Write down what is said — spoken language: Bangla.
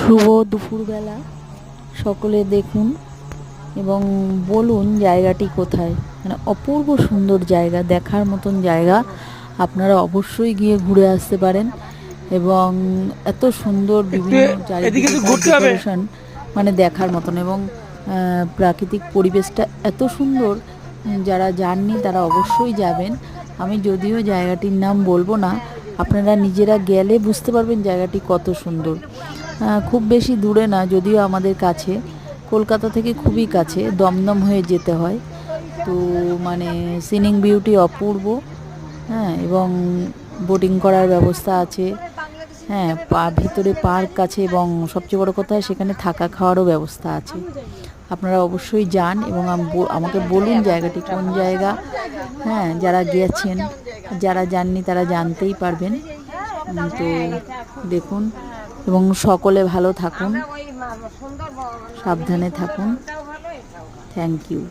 শুভ দুপুরবেলা। সকলে দেখুন এবং বলুন জায়গাটি কোথায়। মানে অপূর্ব সুন্দর জায়গা দেখার মতন জায়গা। আপনারা অবশ্যই গিয়ে ঘুরে আসতে পারেন এবং এত সুন্দর বিভিন্ন মানে দেখার মতন এবং প্রাকৃতিক পরিবেশটা এত সুন্দর। যারা যাননি তারা অবশ্যই যাবেন। আমি যদিও জায়গাটির নাম বলব না আপনারা নিজেরা গেলে বুঝতে পারবেন জায়গাটি কত সুন্দর। খুব বেশি দূরে না, যদিও আমাদের কাছে। কলকাতা থেকে খুবই কাছে, দমদম হয়ে যেতে হয়। তো মানে সিনিং বিউটি অপূর্ব হ্যাঁ এবং বোটিং করার ব্যবস্থা আছে। হ্যাঁ পা, ভিতরে পার্ক আছে এবং সবচেয়ে বড় কথা সেখানে থাকা খাওয়ারও ব্যবস্থা আছে। আপনারা অবশ্যই যান এবং আমাকে বলুন জায়গাটি কোন জায়গা। হ্যাঁ যারা গিয়েছেন, যারা যাননি তারা জানতেই পারবেন। তো দেখুন। এবং সকলে ভালো থাকুন। সাবধানে থাকুন। Thank you